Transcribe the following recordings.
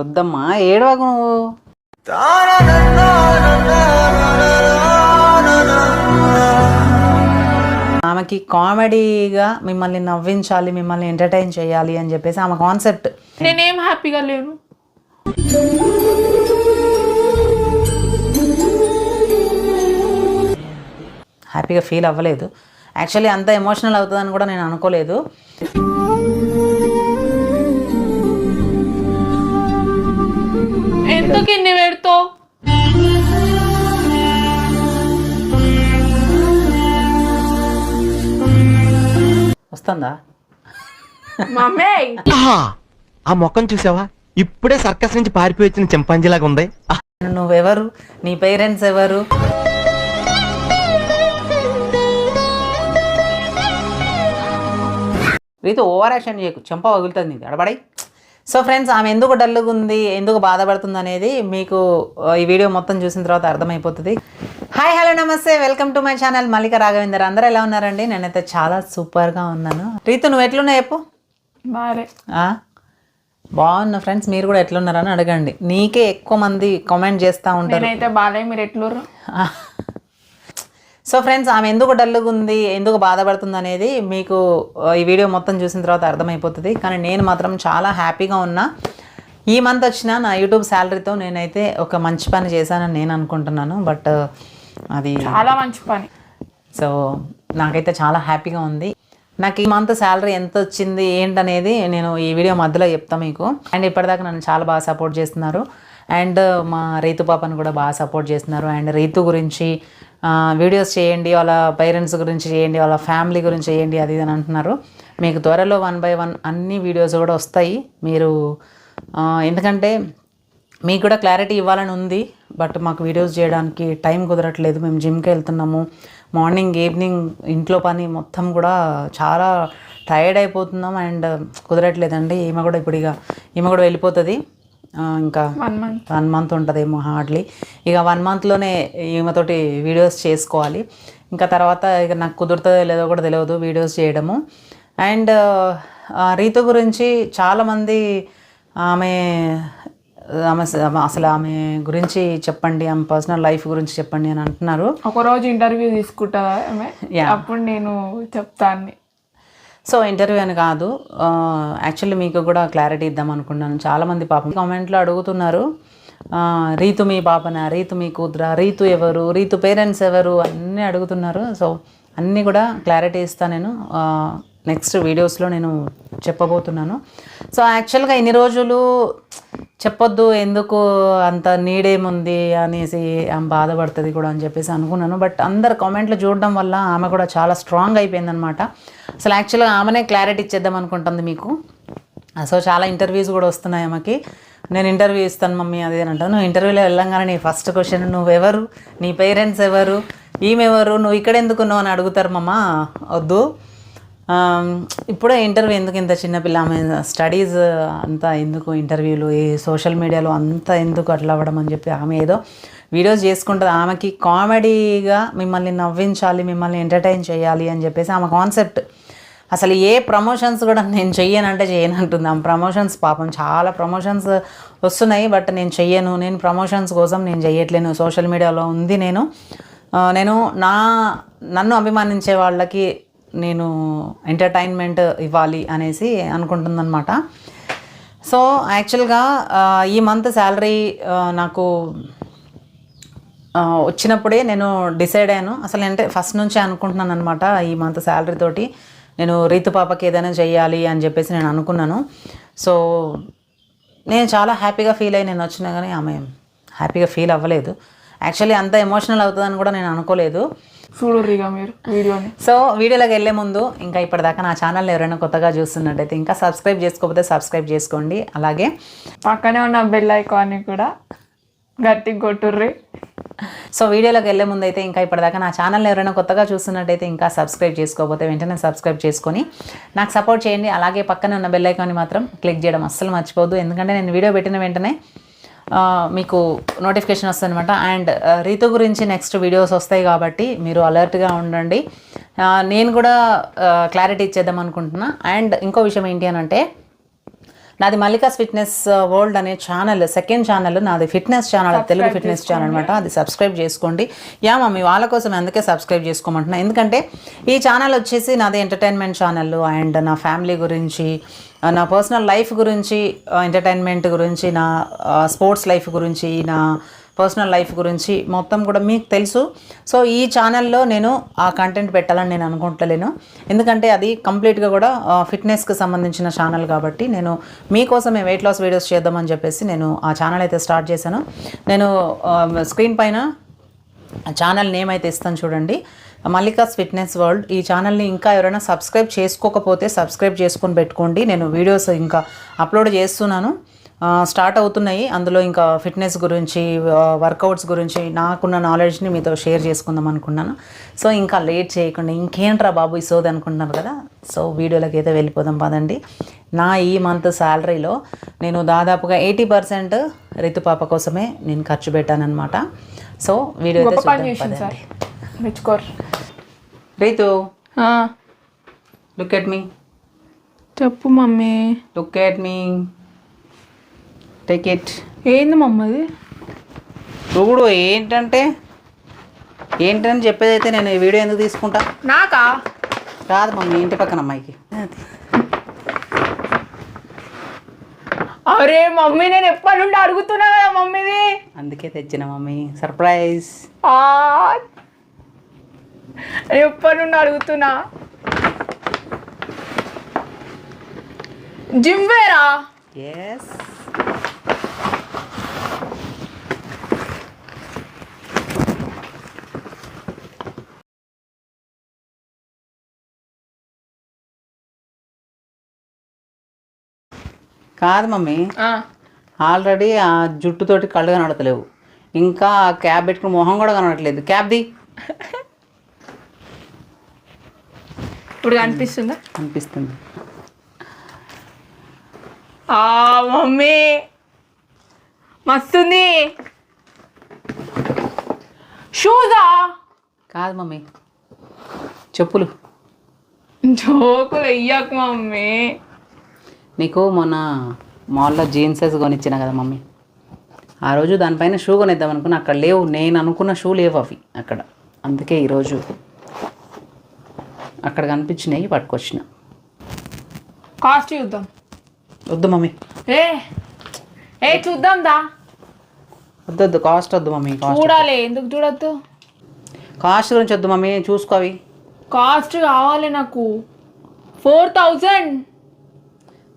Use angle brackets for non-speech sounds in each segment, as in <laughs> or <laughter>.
వద్దమ్మా ఏడవకు నువ్వు. ఆమెకి కామెడీగా మిమ్మల్ని నవ్వించాలి మిమ్మల్ని ఎంటర్టైన్ చేయాలి అని చెప్పేసి ఆమె కాన్సెప్ట్. నేనేం హ్యాపీగా లేను. హ్యాపీగా ఫీల్ అవ్వలేదు. యాక్చువల్లీ అంత ఎమోషనల్ అవుతుందని కూడా నేను అనుకోలేదు. ఎందుకు ఇన్ని పెడతావు వస్తుందా? మమ్మీ ఆహా! ఆ మొక్కను చూసావా? ఇప్పుడే సర్కస్ నుంచి పారిపోయి వచ్చిన చింపాంజీలాగా ఉంది! నువ్వెవరు? నీ పేరెంట్స్ ఎవరు? రీతు ఓవర్ యాక్షన్ చేయకు. చెంప పగులుతుంది నీది అడబడి సో ఫ్రెండ్స్ ఆమె ఎందుకు డల్లుగా ఉంది ఎందుకు బాధపడుతుంది అనేది మీకు ఈ వీడియో మొత్తం చూసిన తర్వాత అర్థమైపోతుంది. హాయ్ హలో నమస్తే. Welcome to my channel Mallika Raghavender అందరూ ఎలా ఉన్నారండి? నేనైతే చాలా సూపర్గా ఉన్నాను. రీతు నువ్వు ఎట్లున్నావు చెప్పు. ఆ? బాగున్నా ఫ్రెండ్స్ మీరు కూడా ఎట్లున్నారని అడగండి. నీకే ఎక్కువ మంది కామెంట్ చేస్తూ ఉంటారు. నేనైతే బాలే మీరు ఎట్లుర్రు? సో ఫ్రెండ్స్ ఆమె ఎందుకు డల్లుగా ఉంది ఎందుకు బాధపడుతుంది అనేది మీకు ఈ వీడియో మొత్తం చూసిన తర్వాత అర్థమైపోతుంది. కానీ నేను మాత్రం చాలా హ్యాపీగా ఉన్నా. ఈ మంత్ వచ్చిన నా యూట్యూబ్ శాలరీతో నేనైతే ఒక మంచి పని చేశానని నేను అనుకుంటున్నాను. బట్ అది చాలా మంచి పని. సో నాకైతే చాలా హ్యాపీగా ఉంది. నాకు ఈ మంత్ శాలరీ ఎంత వచ్చింది ఏంటనేది నేను ఈ వీడియో మధ్యలో చెప్తాను మీకు. అండ్ ఇప్పటిదాకా నన్ను చాలా బాగా సపోర్ట్ చేస్తున్నారు. అండ్ మా రీతు పాపను కూడా బాగా సపోర్ట్ చేస్తున్నారు. అండ్ రీతు గురించి వీడియోస్ చేయండి వాళ్ళ పేరెంట్స్ గురించి చేయండి వాళ్ళ ఫ్యామిలీ గురించి చేయండి అది ఇది అని అంటున్నారు. మీకు త్వరలో వన్ బై వన్ అన్ని వీడియోస్ కూడా వస్తాయి. మీరు ఎందుకంటే మీకు కూడా క్లారిటీ ఇవ్వాలని ఉంది బట్ మాకు వీడియోస్ చేయడానికి టైం కుదరట్లేదు. మేము జిమ్కి వెళ్తున్నాము. మార్నింగ్ ఈవినింగ్ ఇంట్లో పని మొత్తం కూడా చాలా టైర్డ్ అయిపోతున్నాం. అండ్ కుదరట్లేదండి. ఈమె కూడా ఇప్పుడు ఇక ఈమె కూడా వెళ్ళిపోతుంది. ఇంకా వన్ మంత్ వన్ మంత్ ఉంటుందేమో హార్డ్లీ ఇక వన్ మంత్లోనే ఈమెతోటి వీడియోస్ చేసుకోవాలి. ఇంకా తర్వాత ఇక నాకు కుదురుతుందో లేదో కూడా తెలియదు వీడియోస్ చేయడము. అండ్ రీతు గురించి చాలామంది ఆమె ఆమె అసలు ఆమె గురించి చెప్పండి ఆమె పర్సనల్ లైఫ్ గురించి చెప్పండి అని అంటున్నారు. ఒక రోజు ఇంటర్వ్యూ తీసుకుంటా. అప్పుడు నేను చెప్తాను సో ఇంటర్వ్యూ అని కాదు యాక్చువల్లీ మీకు కూడా క్లారిటీ ఇద్దాం అనుకున్నాను. చాలామంది పాపం కామెంట్లో అడుగుతున్నారు రీతు మీ పాపన రీతు మీ కూతురా రీతు ఎవరు రీతు పేరెంట్స్ ఎవరు అన్నీ అడుగుతున్నారు. సో అన్నీ కూడా క్లారిటీ ఇస్తాను నేను నెక్స్ట్ వీడియోస్లో నేను చెప్పబోతున్నాను. సో యాక్చువల్గా ఇన్ని రోజులు చెప్పొద్దు ఎందుకు అంత నీడేముంది అనేసి ఆమె బాధపడుతుంది కూడా అని చెప్పేసి అనుకున్నాను. బట్ అందరు కామెంట్లు చూడడం వల్ల ఆమె కూడా చాలా స్ట్రాంగ్ అయిపోయిందనమాట అసలు యాక్చువల్గా ఆమెనే క్లారిటీ ఇచ్చేద్దాం అనుకుంటుంది మీకు. సో చాలా ఇంటర్వ్యూస్ కూడా వస్తున్నాయి ఆమెకి. నేను ఇంటర్వ్యూ ఇస్తాను మమ్మీ అదే అంటాను నువ్వు ఇంటర్వ్యూలో వెళ్ళంగానే నీ ఫస్ట్ క్వశ్చన్ నువ్వెవరు? నీ పేరెంట్స్ ఎవరు? ఈమెవరు? నువ్వు ఇక్కడ ఎందుకు ఉన్నావు? అని అడుగుతారు మమ్మ వద్దు. ఇప్పుడే ఇంటర్వ్యూ ఎందుకు ఇంత చిన్నపిల్ల ఆమె స్టడీస్ అంతా ఎందుకు? ఇంటర్వ్యూలు ఈ సోషల్ మీడియాలో అంతా ఎందుకు అట్లా అవ్వడం అని చెప్పి ఆమె ఏదో వీడియోస్ చేసుకుంటుంది. ఆమెకి కామెడీగా మిమ్మల్ని నవ్వించాలి మిమ్మల్ని ఎంటర్టైన్ చేయాలి అని చెప్పేసి ఆమె కాన్సెప్ట్ అసలు ఏ ప్రమోషన్స్ కూడా నేను చెయ్యనంటే చేయను అంటుంది ప్రమోషన్స్ పాపం చాలా ప్రమోషన్స్ వస్తున్నాయి బట్ నేను చెయ్యను. నేను ప్రమోషన్స్ కోసం నేను చెయ్యట్లేను. సోషల్ మీడియాలో ఉంది నేను. నేను నా నన్ను అభిమానించే వాళ్ళకి నేను ఎంటర్టైన్మెంట్ ఇవ్వాలి అనేసి అనుకుంటుందన్నమాట. సో యాక్చువల్గా ఈ మంత్ శాలరీ నాకు వచ్చినప్పుడే నేను డిసైడ్ అయ్యాను. అసలు అంటే ఫస్ట్ నుంచే అనుకుంటున్నాను అనమాట ఈ మంత్ శాలరీ తోటి. నేను రీతు పాపకి ఏదైనా చెయ్యాలి అని చెప్పేసి నేను అనుకున్నాను. సో నేను చాలా హ్యాపీగా ఫీల్ అయ్యి నేను వచ్చినా కానీ ఆమె హ్యాపీగా ఫీల్ అవ్వలేదు. యాక్చువల్లీ అంత ఎమోషనల్ అవుతుందని కూడా నేను అనుకోలేదు. మీరు వీడియోని. సో వీడియోలోకి వెళ్ళే ముందు ఇంకా ఇప్పటిదాకా నా ఛానల్ ఎవరైనా కొత్తగా చూస్తున్నట్టయితే ఇంకా సబ్స్క్రైబ్ చేసుకోకపోతే సబ్స్క్రైబ్ చేసుకోండి. అలాగే పక్కనే ఉన్న బెల్ ఐకాన్ని కూడా గట్టి కొట్టుర్రి. సో వీడియోలోకి వెళ్ళే ముందు అయితే ఇంకా ఇప్పటిదాకా నా ఛానల్ ఎవరైనా కొత్తగా చూస్తున్నట్టయితే ఇంకా సబ్స్క్రైబ్ చేసుకోకపోతే వెంటనే సబ్స్క్రైబ్ చేసుకొని నాకు సపోర్ట్ చేయండి. అలాగే పక్కన ఉన్న బెల్ ఐకాన్ని మాత్రం క్లిక్ చేయడం అస్సలు మర్చిపోద్దు ఎందుకంటే నేను వీడియో పెట్టిన వెంటనే మీకు నోటిఫికేషన్ వస్తుంది అనమాట అండ్ రీతు గురించి నెక్స్ట్ వీడియోస్ వస్తాయి కాబట్టి మీరు అలర్ట్గా ఉండండి. నేను కూడా క్లారిటీ ఇచ్చేద్దాం అనుకుంటున్నా. అండ్ ఇంకో విషయం ఏంటి అని అంటే నాది మల్లికాస్ ఫిట్నెస్ వరల్డ్ అనే ఛానల్ సెకండ్ ఛానల్ నాది fitness channel Telugu fitness channel అనమాట అది సబ్స్క్రైబ్ చేసుకోండి. యా మమ్మీ వాళ్ళ కోసం అందుకే సబ్స్క్రైబ్ చేసుకోమంటున్నా. ఎందుకంటే ఈ ఛానల్ వచ్చేసి నాది ఎంటర్టైన్మెంట్ ఛానల్ అండ్ నా ఫ్యామిలీ గురించి ఆ, నా పర్సనల్ లైఫ్ గురించి ఎంటర్టైన్మెంట్ గురించి నా స్పోర్ట్స్ లైఫ్ గురించి నా పర్సనల్ లైఫ్ గురించి మొత్తం కూడా మీకు తెలుసు. సో ఈ ఛానల్లో నేను ఆ కంటెంట్ పెట్టాలని నేను అనుకుంటలేను. ఎందుకంటే అది కంప్లీట్గా కూడా ఫిట్నెస్కి సంబంధించిన ఛానల్ కాబట్టి నేను మీకోసమే వెయిట్ లాస్ వీడియోస్ చేద్దామని చెప్పేసి నేను ఆ ఛానల్ అయితే స్టార్ట్ చేశాను. నేను స్క్రీన్ పైన ఛానల్ నేమ్ అయితే ఇస్తాను చూడండి. Mallika's fitness world. ఈ ఛానల్ని ఇంకా ఎవరైనా సబ్స్క్రైబ్ చేసుకోకపోతే సబ్స్క్రైబ్ చేసుకొని పెట్టుకోండి. నేను వీడియోస్ ఇంకా అప్లోడ్ చేస్తున్నాను. స్టార్ట్ అవుతున్నాయి. అందులో ఇంకా ఫిట్నెస్ గురించి వర్కౌట్స్ గురించి నాకున్న నాలెడ్జ్ని మీతో షేర్ చేసుకుందాం అనుకున్నాను. సో ఇంకా లేట్ చేయకుండా ఇంకేంట్రా బాబు ఈ సోది అనుకుంటున్నారు కదా? సో వీడియోలోకి అయితే వెళ్ళిపోదాం పదండి. నా ఈ మంత్ శాలరీలో నేను దాదాపుగా ఎయిటీ పర్సెంట్ రితుపాప కోసమే నేను ఖర్చు పెట్టానన్నమాట. So video Ritu look at me. చెప్పు mummy. Look at me. Take it ఏంది మమ్మది చూడు ఏంటంటే ఏంటని చెప్పేదైతే నేను ఈ వీడియో ఎందుకు తీసుకుంటా? నాకా? కాదు మమ్మీ ఇంటి పక్కన అమ్మాయికి. అరే మమ్మీ నేను ఎప్పటి నుండి అడుగుతున్నా కదా మమ్మీది అందుకే తెచ్చిన మమ్మీ. సర్ప్రైజ్ నేను ఎప్పటి నుండి అడుగుతున్నా? జిమ్ వేరా? ఎస్ కాదు మమ్మీ. ఆల్రెడీ ఆ జుట్టుతోటి కళ్ళు కనడతలేవు ఇంకా ఆ క్యాబ్ పెట్టుకుని మొహం కూడా కనడట్లేదు క్యాబ్ది ఇప్పుడు కనిపిస్తుందా? అనిపిస్తుంది ఆ మమ్మీ. మస్తుంది. షూజా. కాదు మమ్మీ. చెప్పులు. జోకులు వెయ్యకు మమ్మీ. నీకు మొన్న మాల్లో జీన్సెస్ కొనిచ్చిన కదా మమ్మీ. ఆ రోజు దానిపైన షూ కొనిద్దాం అనుకున్నా. అక్కడ లేవు. నేను అనుకున్న షూ లేవు అవి అక్కడ. అందుకే ఈరోజు అక్కడ కనిపించినాయి పట్టుకొచ్చిన. కాస్ట్ చూద్దాం. వద్దు మమ్మీ. ఏ ఏ చూద్దాం దా. వద్దు వద్దు. కాస్ట్ వద్దు మమ్మీ. కాస్ట్ చూడాలి. ఎందుకు చూడొద్దు? కాస్ట్ గురించి వద్దు మమ్మీ. చూసుకో అవి. కాస్ట్ కావాలి నాకు. Four thousand.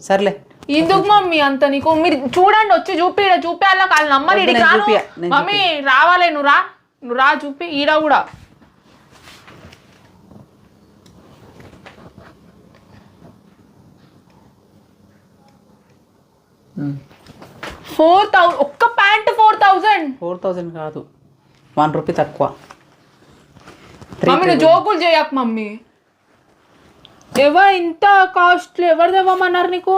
సర్లే. ఎందుకు మమ్మీ అంత నీకు? మీరు చూడండి వచ్చి చూపి ఈడ చూపించాలా వాళ్ళు నమ్మరు వద్దు, ఈడికి నేను రాను. చూపియా, నేను మమ్మీ రావాలే నువ్వు రా. నువ్వు రా చూపి ఈడ కూడా. ఫోర్ థౌజండ్ ఒక్క pant four thousand four thousand కాదు. వన్ రూపీ తక్కువ. మమ్మీ నువ్వు జోకులు చేయకు మమ్మీ. ఎవరు ఇంత కాస్ట్లు? ఎవరు తెవ్వమన్నారు నీకు?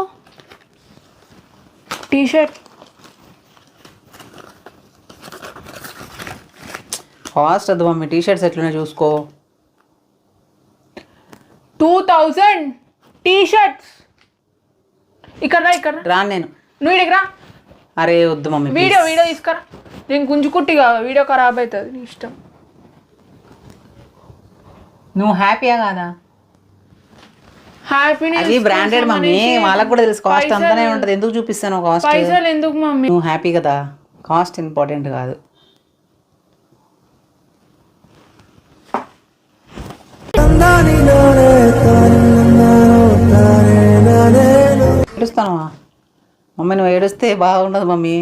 టీ షర్ట్ కాస్ట్ వద్దు మమ్మీ? టీ షర్ట్స్ ఎట్లున్నాయి చూసుకో. టూ థౌజండ్ టీ షర్ట్స్ ఇక్కడ రా ఇక్కడ రా. నేను. నువ్వు ఇడికి రా. అరే వద్దు మమ్మీ వీడియో వీడియో తీసుకురా. నేను గుంజుకుట్టిగా వీడియో ఖరాబ్ అవుతుంది నీ ఇష్టం. నువ్వు హ్యాపీయా కాదా? అది బ్రాండెడ్ మమ్మీ. వాళ్ళకి కూడా తెలుసు. కాస్ట్ అంతానే ఉంటుంది. ఎందుకు చూపిస్తాను కాస్ట్ పైసలు ఎందుకు మమ్మీ? నువ్వు హ్యాపీ కదా. కాస్ట్ ఇంపార్టెంట్ కాదు. ఏడుస్తాను మమ్మీ నువ్వు ఏడుస్తే బాగుండదు మమ్మీ.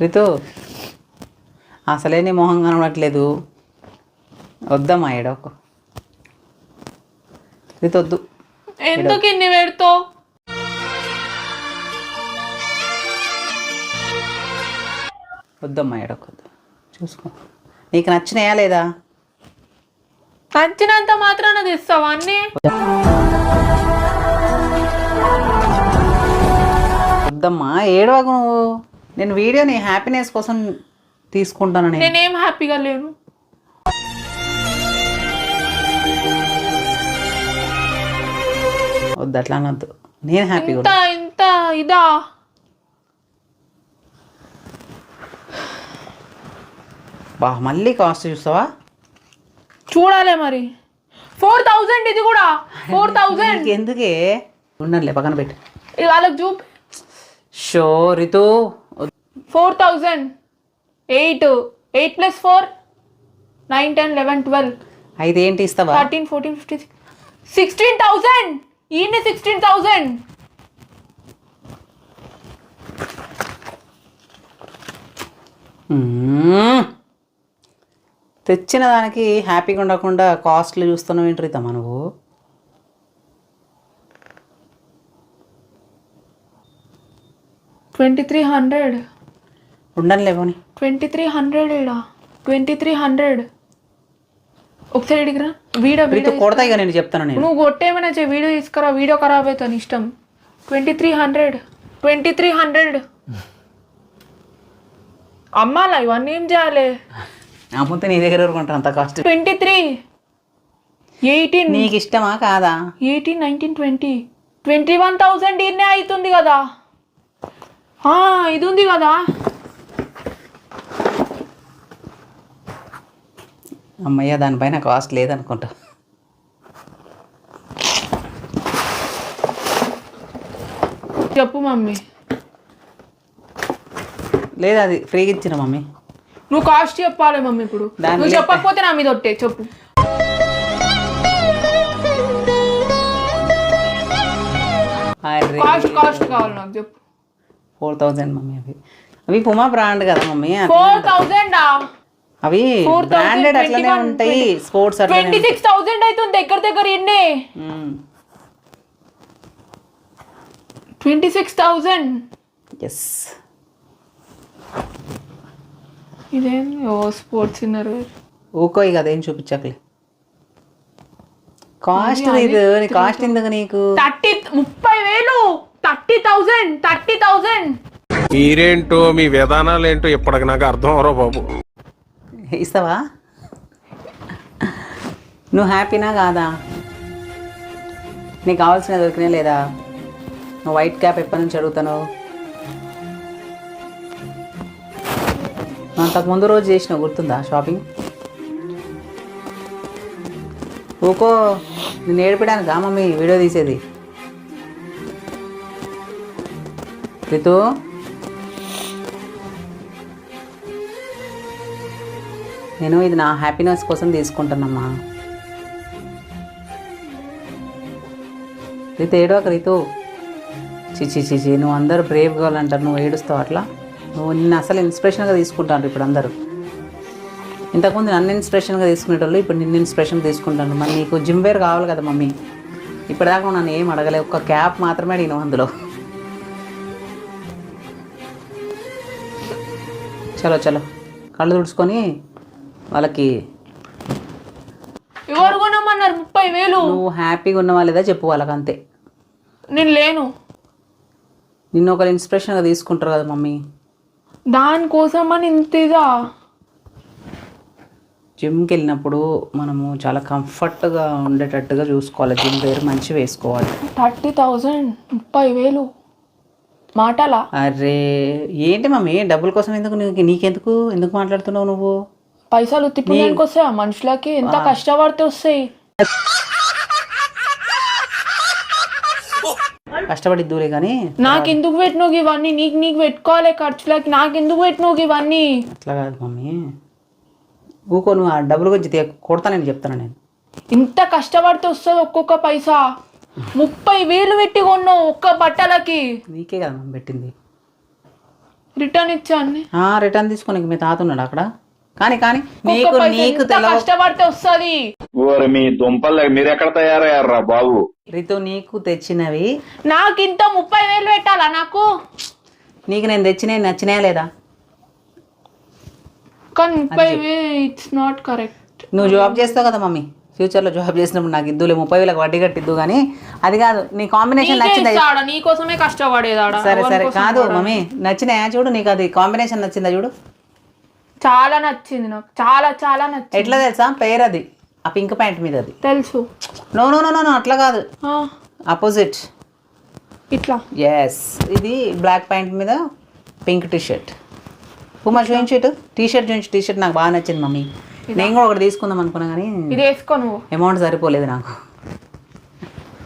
రితు అసలే నీ మొహం కనబడట్లేదు. వద్దమ్మా ఏడవకు. వద్దు ఎందుకు ఇన్ని పెడతావు? వద్దమ్మా ఏడవకొద్దు చూసుకో. నీకు నచ్చినాయా లేదా? నచ్చినంత మాత్రాన తెస్తావా అన్నీ? వద్దమ్మా ఏడవకు నువ్వు. నేను వీడియో నీ హ్యాపీనెస్ కోసం తీసుకుంటాను నేను. నేనేం హ్యాపీగా లేను. వద్దు అట్లా అనొద్దు. నేను హ్యాపీగా ఇంత ఇంత ఇదా? బా మళ్ళీ కాస్ట్ చూస్తావా? చూడాలి మరి. ఫోర్ థౌజండ్ ఇది కూడా. ఫోర్ థౌజండ్ ఎందుకే? ఉండండిలే పక్కన పెట్టు. వాళ్ళకి చూపి. Show Ritu. Four thousand eight eight plus four nine ten eleven twelve అయితే ఏంటి ఇస్తావా thirteen fourteen fifteen sixteen thousand ఈయన సిక్స్టీన్ థౌజండ్. తెచ్చిన దానికి హ్యాపీగా ఉండకుండా కాస్ట్లు చూస్తున్నావు ఏంటి రీతమ్మా నువ్వు ట్వంటీ త్రీ హండ్రెడ్ ఉండని లేవని. Twenty three hundred twenty three hundred ఒకసారి ఇడిగిరా వీడియో వీడియో కొడతా ఇక నేను చెప్తాను నేను. నువ్వు కొట్టేమైనా చే వీడియో తీసుకురా వీడియో ఖరాబ్ అవుతుంది ఇష్టం. Twenty three hundred. Twenty three hundred. అమ్మాలా ఇవన్నీ ఏం చేయాలి? అమ్ముతే నీ దగ్గర అంత కాస్ట్ ట్వంటీ త్రీ ఎయిటీన్. నీకు ఇష్టమా కాదా? Eighteen nineteen twenty. Twenty one thousand ఇన్నే అవుతుంది కదా. ఇది ఉంది కదా. అమ్మయ్య దానిపైన కాస్ట్ లేదనుకుంటా. చెప్పు మమ్మీ. లేదు అది ఫ్రీగా ఇచ్చిన మమ్మీ. నువ్వు కాస్ట్ చెప్పాలి మమ్మీ ఇప్పుడు. దాని నువ్వు చెప్పకపోతే నా మీద ఒట్టే చెప్పు. కాస్ట్ కాస్ట్ కావాలి నాకు చెప్పు. ఫోర్ థౌజండ్ మమ్మీ అవి. అవి పుమా బ్రాండ్ కదా మమ్మీ ఫోర్ థౌజండ్? అవి బ్రాండెడ్ అట్లనే ఉంటాయి స్పోర్ట్స్ అట్లనే ట్వంటీ సిక్స్ థౌజండ్ అవుతుంది దగ్గర దగ్గర ఎన్నే ట్వంటీ సిక్స్ ఎస్ ఇదేం ఓ స్పోర్ట్స్ ఇన్నర్ ఊకో ఇక అదేం చూపించకలే. కాస్ట్ ఇది నీ కాస్ట్ ఎందుకు నీకు? థర్టీ ముప్పై వేలు థర్టీ థౌజండ్ థర్టీ థౌజండ్ మీరేంటో మీ విధానాలు ఏంటో ఇప్పటికి నాకు అర్థం అవరో బాబు. ఇస్తావా? నువ్వు హ్యాపీనా కాదా? నీకు కావాల్సిన దొరికినా లేదా? నువ్వు వైట్ క్యాప్ ఎప్పటి నుంచి అడుగుతాను అంతకు ముందు రోజు చేసిన గుర్తుందా షాపింగ్ ఊకో నేను ఏడిపడానికి మమ్మీ వీడియో తీసేది? రితూ? నేను ఇది నా హ్యాపీనెస్ కోసం తీసుకుంటానమ్మా. రితు ఏడవక రీతు. చిచి చిచి నువ్వు అందరూ బ్రేవ్ గర్ల్ అంటారు నువ్వు ఏడుస్తావు అట్లా? నువ్వు నిన్ను అసలు ఇన్స్పిరేషన్గా తీసుకుంటాను ఇప్పుడు అందరూ. ఇంతకుముందు నన్ను ఇన్స్పిరేషన్గా తీసుకునేటోళ్ళు ఇప్పుడు నిన్ను ఇన్స్పిరేషన్ తీసుకుంటాను మరి నీకు జిమ్ వేర్ కావాలి కదా మమ్మీ. ఇప్పటిదాకా నన్ను ఏం అడగలే ఒక్క క్యాప్ మాత్రమే నేను అందులో. చలో చలో. కళ్ళు తుడుచుకొని వాళ్ళకి ఎవరు కొనమన్నారు? ముప్పై వేలు. నువ్వు హ్యాపీగా ఉన్నవా లేదా చెప్పు వాళ్ళకి అంతే నేను లేను. నిన్ను ఒకరు ఇన్స్పిరేషన్గా తీసుకుంటారు కదా మమ్మీ. దానికోసం అని ఇంత ఇదా? జిమ్కి వెళ్ళినప్పుడు మనము చాలా కంఫర్ట్గా ఉండేటట్టుగా చూసుకోవాలి. జిమ్ వేర్ మంచి వేసుకోవాలి. థర్టీ థౌజండ్ ముప్పై వేలు. మాటలా? అరే ఏంటి మమ్మీ? డబ్బుల కోసం ఎందుకు నీకు నీకెందుకు? ఎందుకు మాట్లాడుతున్నావు నువ్వు? పైసలు ఉత్తిపోయానికి వస్తాయా? మనుషులకి ఎంత కష్టపడితే వస్తాయి? కష్టపడి దూరే కానీ నాకెందుకు పెట్టినవు ఇవన్నీ? నీకు నీకు పెట్టుకోవాలి ఖర్చులకి. నాకెందుకు పెట్టినవు ఇవన్నీ? అట్లా కాదు మమ్మీ. ఊకో నువ్వు ఆ డబ్బుల గురించి కొడతా నేను చెప్తాను నేను. ఇంత కష్టపడితే వస్తుంది ఒక్కొక్క పైసా? ముప్పై వేలు పెట్టి కొన్నావు ఒక్క బట్టలకి. నీకే కదా పెట్టింది. రిటర్న్ ఇచ్చాను ఆ, రిటర్న్ తీసుకొని మీ తాత ఉన్నాడు అక్కడ. కానీ కానీ నీకు నీకు కష్టపడితే వస్తుంది? మీ దుంపలు మీరెక్కడ తయారయ్యారా బాబు? రితు నీకు తెచ్చినవి నాకు ఇంత ముప్పై వేలు పెట్టాలా నాకు? నీకు నేను తెచ్చినవి నచ్చినాయా లేదా? కానీ ముప్పై వేలు ఇట్స్ నాట్ కరెక్ట్ నువ్వు జాబ్ చేస్తావు కదా మమ్మీ. ఫ్యూచర్లో జాబ్ చేసినప్పుడు నాకు ఇద్దులే ముప్పై వేలకు వడ్డీ కట్టిద్దు కానీ అది కాదు నీ కాంబినేషన్ నచ్చిందా నీకోసమే కష్టపడేదాడా? సరే సరే కాదు. మమ్మీ నచ్చినాయా? చూడు నీకు అది కాంబినేషన్ నచ్చిందా చూడు. చాలా నచ్చింది నాకు. చాలా చాలా నచ్చింది. ఎట్లా తెలుసా? పేరు అది ఆ పింక్ ప్యాంట్ మీద అది తెలుసు. నో నో నో నో అట్లా కాదు. ఆపోజిట్ ఇట్లా. ఎస్ ఇది బ్లాక్ ప్యాంట్ మీద పింక్ టీ షర్ట్ ఉమా చూపించు టీ షర్ట్ చూపించు. టీ షర్ట్ నాకు బాగా నచ్చింది మమ్మీ. నేను కూడా ఒకటి తీసుకుందాం అనుకున్నా కానీ ఇది వేసుకో నువ్వు. అమౌంట్ సరిపోలేదు నాకు.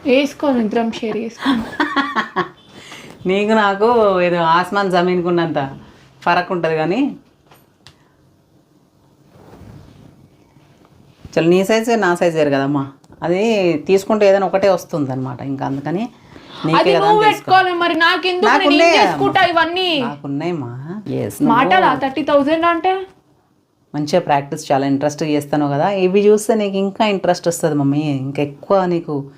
వేసుకో నువ్వు ఇద్దరం షేర్ చేసుకో. <laughs> నీకు నాకు ఏదో ఆస్మాన్ జమీన్కున్నంత ఫరక్ ఉంటుంది కానీ చల్ నీ సైజ్ నా సైజ్ వేరు కదమ్మా. అది తీసుకుంటే ఏదైనా ఒకటే వస్తుంది అనమాట ఇంకా అందుకని నీకే అది కదా నువ్వు అని తీసుకో. పెట్టుకోవాలి మరి. నాకెందుకు? నేను నాకున్నాయి ఏం కదా. చేసుకుంటా ఇవన్నీ? నాకున్నాయమ్మా. ఎస్ మాటలా? థర్టీ థౌజండ్ అంటే? మంచిగా ప్రాక్టీస్ చాలా ఇంట్రెస్ట్గా చేస్తాను కదా. ఇవి చూస్తే నీకు ఇంకా ఇంట్రెస్ట్ వస్తుంది మమ్మీ. ఇంకా ఎక్కువ నీకు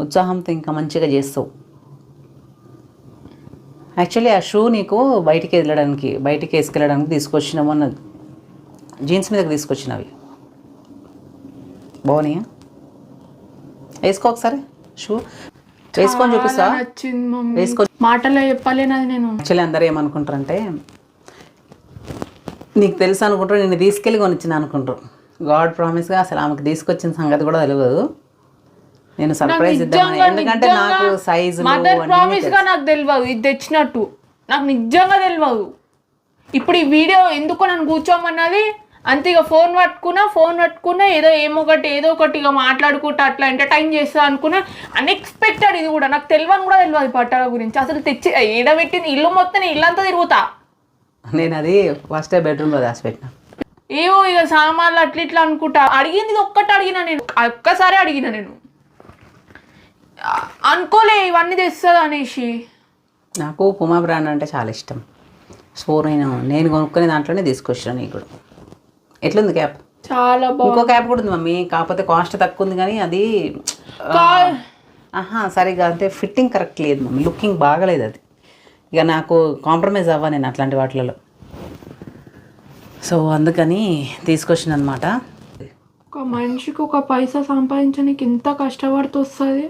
ఉత్సాహంతో ఇంకా మంచిగా చేస్తావు. యాక్చువల్లీ ఆ షూ నీకు బయటికి వెళ్ళడానికి బయటికి వేసుకెళ్ళడానికి తీసుకొచ్చినాము జీన్స్ మీదకి తీసుకొచ్చినవి. బాగున్నాయా? వేసుకో ఒకసారి. షూ. వేసుకొని చూపిస్తా వేసుకో. మాటలో చెప్పలేనది నేను. యాక్చువల్లీ అందరూ ఏమనుకుంటారంటే నీకు తెలుసు అనుకుంటారు నేను తీసుకెళ్ళి కొనిచ్చిన అనుకుంటారు. గాడ్ ప్రామిస్గా అసలు ఆమెకు తీసుకొచ్చిన సంగతి కూడా తెలియదు నేను సర్ప్రైజ్ ఇద్దామని ఎందుకంటే నాకు సైజు మదర్ ప్రామిస్గా నాకు తెలియదు ఇది తెచ్చినట్టు. నాకు నిజంగా తెలియదు ఇప్పుడు ఈ వీడియో ఎందుకు నన్ను కూర్చోమన్నది? అంతే ఇక ఫోన్ పట్టుకున్నా ఫోన్ పట్టుకున్నా ఏదో ఏమో ఒకటి ఏదో ఒకటి ఇక మాట్లాడుకుంటా అట్లా ఎంటర్టైన్ చేస్తా అనుకున్నా అన్ఎక్స్పెక్టెడ్ ఇది కూడా. నాకు తెలియని కూడా తెలియదు ఈ బట్టల గురించి. అసలు తెచ్చి ఏడబెట్టింది ఇల్లు మొత్తం ఇల్లంతా తిరుగుతా. నేను అది ఫస్ట్ బెడ్రూమ్లో దాచిపెట్టిన. ఏవో ఇక సామాన్లు అట్లా ఇట్లా అనుకుంటా. అడిగింది ఒక్కటి అడిగిన నేను. ఒక్కసారి అడిగిన నేను. అనుకోలే ఇవన్నీ తెస్తుంది అనేసి. నాకు పుమా బ్రాండ్ అంటే చాలా ఇష్టం. సో నేను నేను కొనుక్కునే దాంట్లోనే తీసుకొచ్చిన నీకు కూడా. ఎట్లుంది క్యాప్? చాలా బాగుంది. ఇంకో క్యాప్ కూడా ఉంది మమ్మీ. కాకపోతే కాస్ట్ తక్కువ ఉంది కానీ అది ఆహా సరిగా అంటే ఫిట్టింగ్ కరెక్ట్ లేదు మమ్మీ. లుకింగ్ బాగలేదు అది. ఇక నాకు కాంప్రమైజ్ అవ్వ నేను అట్లాంటి వాటిలలో. సో అందుకని తీసుకొచ్చిన అనమాట ఒక మనిషికి ఒక పైసా సంపాదించడానికి ఎంత కష్టపడుతూ వస్తుంది?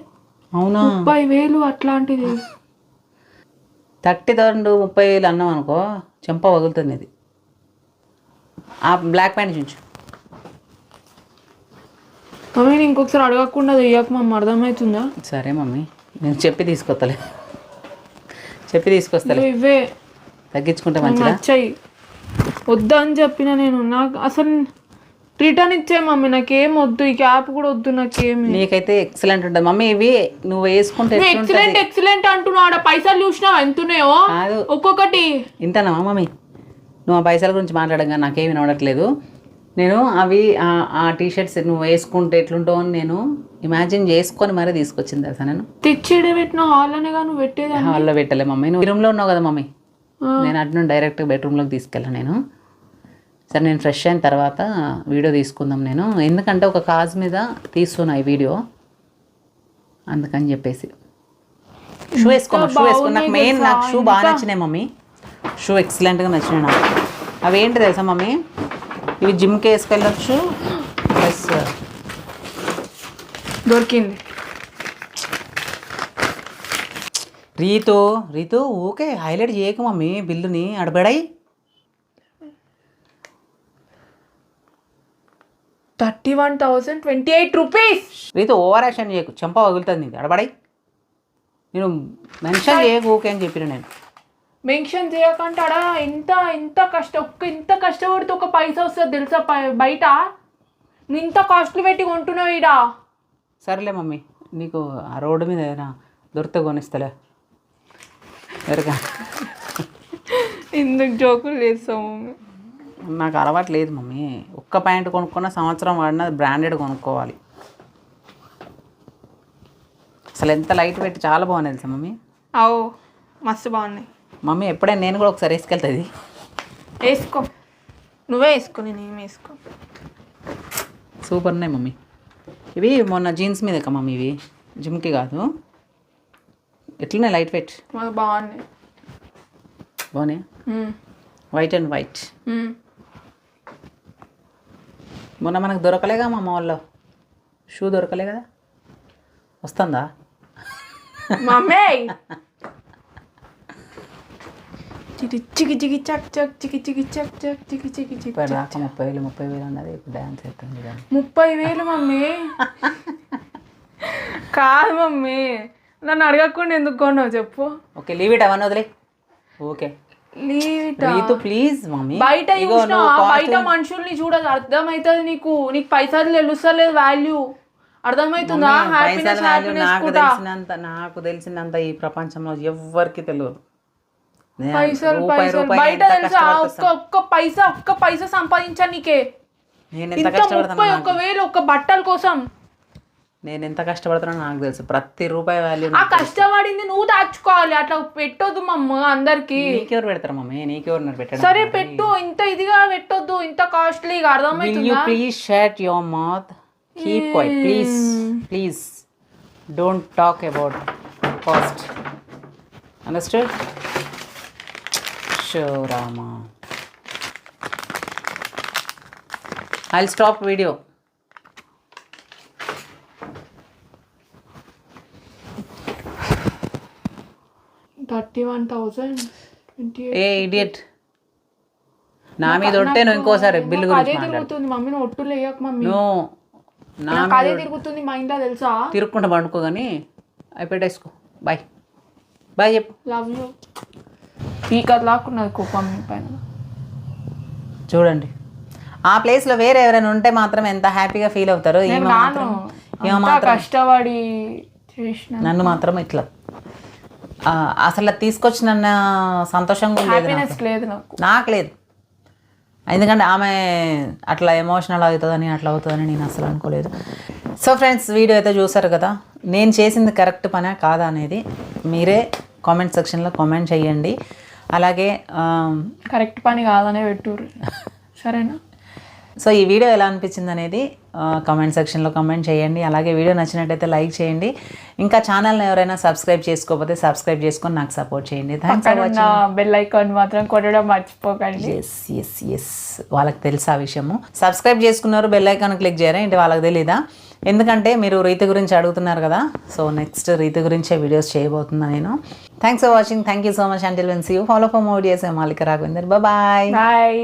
అవునా? ముప్పై వేలు అట్లాంటిది. థర్టీ థౌసండ్ ముప్పై వేలు అన్నాం అనుకో చెంప పగులుతుంది ఇది ఆ బ్లాక్ ప్యాంట్ చూపించు. మమ్మీ నేను ఇంకొకసారి అడగకుండా చెయ్యక మమ్మ అర్థమవుతుందా? సరే మమ్మీ నేను చెప్పి తీసుకొస్తలే. చెప్పి తీసుకొస్తలే. ఇవే తగ్గించుకుంటే నాకు మంచిదా? నచ్చాయి. వద్దా అని చెప్పిన నేను నాకు అసలు రిటర్న్ ఇచ్చే మమ్మీ నాకేం వద్దు ఈ క్యాప్ కూడా వద్దు నాకేమి. నీకైతే ఎక్సలెంట్ ఉంటుంది. మమ్మీ ఇవి నువ్వు వేసుకుంటే? ఎక్సలెంట్ ఎక్సలెంట్ అంటున్నావు ఆడ. పైసలు చూసినావు? ఎంతున్నాయో? ఒక్కొక్కటి. వింటానమ్మా మమ్మీ? నువ్వు ఆ పైసల గురించి మాట్లాడగా నాకేమి వినవడట్లేదు నేను అవి ఆ- ఆ టీ షర్ట్స్ నువ్వు వేసుకుంటే ఎట్లుంటావు అని నేను ఇమాజిన్ చేసుకొని మరీ తీసుకొచ్చింది తెలుసా నేను? తెచ్చేడే పెట్టిన హాల్ అనేగా నువ్వు పెట్టేది హాల్లో పెట్టలే మమ్మీ. నువ్వు రూమ్లో ఉన్నావు కదా మమ్మీ? నేను అటు నుండి డైరెక్ట్ బెడ్రూమ్లోకి తీసుకెళ్ళాను నేను. సరే నేను ఫ్రెష్ అయిన తర్వాత వీడియో తీసుకుందాం నేను. ఎందుకంటే ఒక కాజ్ మీద తీస్తున్నా ఈ వీడియో అందుకని చెప్పేసి. షూ వేసుకోమా షూ వేసుకో. నాకు మెయిన్ నాకు షూ బాగా నచ్చినాయి మమ్మీ. షూ ఎక్సలెంట్గా నచ్చినాయి నాకు అవి ఏంటి తెలుసా మమ్మీ? ఇవి జిమ్కి వేసుకెళ్ళొచ్చు. ప్లస్ దొరికింది. రీతు రీతు ఊకే హైలైట్ చేయకు మమ్మీ బిల్లుని అడబడాయి thirty one thousand twenty eight rupees. Ritu over action చేయకు. చెంప పగులుతుంది నీది. అడబడాయి నేను మెన్షన్ చేయకు ఊకే అని చెప్పిన నేను. మెన్షన్ చేయకంటే ఆడ ఎంత ఎంత కష్టం ఒక్క ఇంత కష్టపడితే ఒక పైసా వస్తుంది తెలుసా? బయట? నువ్వు ఇంత కాస్ట్లు పెట్టి కొంటున్నావు ఈడ? సరేలే మమ్మీ నీకు ఆ రోడ్డు మీద ఏదైనా దొరికితే కొనిస్తలే. ఎరుగా ఎందుకు జోకులు చేస్తావు మమ్మీ? నాకు అలవాటు లేదు మమ్మీ. ఒక్క ప్యాంట్ కొనుక్కున్న సంవత్సరం వాడినా బ్రాండెడ్ కొనుక్కోవాలి. అసలు ఎంత లైట్ పెట్టి చాలా బాగుంది తెలుసా మమ్మీ? అవు మస్తు బాగున్నాయి. మమ్మీ ఎప్పుడైనా నేను కూడా ఒకసారి వేసుకెళ్తుంది. వేసుకో. నువ్వే వేసుకో నేను ఏం వేసుకో? సూపర్ ఉన్నాయి మమ్మీ. ఇవి మొన్న జీన్స్ మీద ఎక్క మమ్మీ ఇవి. జిమ్కి కాదు. ఎట్లున్నాయి లైట్ వెయిట్? బాగున్నాయి. బాగున్నాయి. White and white. మొన్న మనకు దొరకలేగా మా మాల్లో షూ దొరకలే కదా. వస్తుందా? మమ్మీ! ఇప్పుడు దాకా ముప్పై వేలు ముప్పై వేలు అన్నది ఇప్పుడు డ్యాన్స్ అవుతుంది ముప్పై వేలు మమ్మీ. కాదు మమ్మీ. నన్ను అడగకుండా ఎందుకు కొన్నావు చెప్పు. ఓకే లీవ్ ఇట్ అవన్నీ వదిలే. Okay. Leave it Ritu please mummy. బయట చూసినా బయట మనుషుల్ని చూడదు. అర్థమవుతుంది నీకు? నీకు పైసలు తెలుస్తలేదు వాల్యూ అర్థమవుతుందా హ్యాపీనెస్ నాకు తెలిసినంత నాకు తెలిసినంత ఈ ప్రపంచంలో ఎవ్వరికి తెలియదు. పైసలు పైసలు. బయట తెలుసా? ఒక్క ఒక్క పైసా ఒక్క పైసా సంపాదించా నీకే. నేను ఎంత ఇంత కష్టపడతాను ముప్పై ఒక్క వేలు ఒక్క బట్టల కోసం. నేను ఎంత కష్టపడుతున్నా నాకు తెలుసు. ప్రతి రూపాయి వాల్యూ ఆ కష్టపడింది నువ్వు దాచుకోవాలి. అట్లా పెట్టొద్దు మమ్మ అందరికి. నీకెవరు పెడతారు మమ్మీ? నీకెవరు నాకు పెట్టడం సరే పెట్టు. ఇంత ఇదిగా పెట్టొద్దు. ఇంత కాస్ట్లీగా విల్ యూ అర్థమవుతుందా please shut your mouth keep quiet please please don't talk about cost understood show Rama I stop video thirty one thousand a idiot నా మీద ఒట్టే నువ్వు ఇంకోసారి బిల్లు అదే తిరుగుతుంది మమ్మీ నువ్వు ఒట్టు లేయక మమ్మీ. నువ్వు నా అదే తిరుగుతుంది మైండ్లో తెలుసా? తిరుక్కుంటా పండుకో కానీ అవి పెట్టేసుకో. బాయ్ బాయ్ చెప్పు. లవ్ యూ పీకర్ లాక్కున్నది కోపం మీ పైన. చూడండి. ఆ ప్లేస్లో వేరే ఎవరైనా ఉంటే మాత్రం ఎంత హ్యాపీగా ఫీల్ అవుతారో ఈమె మాత్రం. నాను ఈమె అంతా మాత్రం. కష్టపడి చేసిన నన్ను మాత్రం ఇట్లా ఆ, అసలు అది తీసుకొచ్చిన సంతోషంగా ఉండేది నాకు. లేదు నాకు. నాకు లేదు. ఎందుకంటే ఆమె అట్లా ఎమోషనల్ అవుతుందని అట్లా అవుతుందని నేను అసలు అనుకోలేదు. సో ఫ్రెండ్స్ వీడియో అయితే చూసారు కదా? నేను చేసింది కరెక్ట్ పనా కాదా అనేది మీరే కామెంట్ సెక్షన్లో కామెంట్ చేయండి. అలాగే కరెక్ట్ పని కాదనే పెట్టుర్రు. సరేనా? సో ఈ వీడియో ఎలా అనిపించింది అనేది కామెంట్ సెక్షన్లో కామెంట్ చేయండి. అలాగే వీడియో నచ్చినట్టయితే లైక్ చేయండి. ఇంకా ఛానల్ని ఎవరైనా సబ్స్క్రైబ్ చేసుకోకపోతే సబ్స్క్రైబ్ చేసుకొని నాకు సపోర్ట్ చేయండి. బెల్ ఐకాన్ మాత్రం కొట్టడం మర్చిపోకండి. ఎస్ ఎస్ ఎస్ వాళ్ళకి తెలుసు ఆ విషయము. సబ్స్క్రైబ్ చేసుకున్నారు బెల్ ఐకాన్ క్లిక్ చేయరా? ఏంటి వాళ్ళకి తెలీదా? ఎందుకంటే మీరు రీతి గురించి అడుగుతున్నారు కదా. సో నెక్స్ట్ రీతి గురించే వీడియోస్ చేయబోతున్నా నేను. Thanks for watching thank you so much until when see you follow for మోడియస్ Malika Raghavender bye bye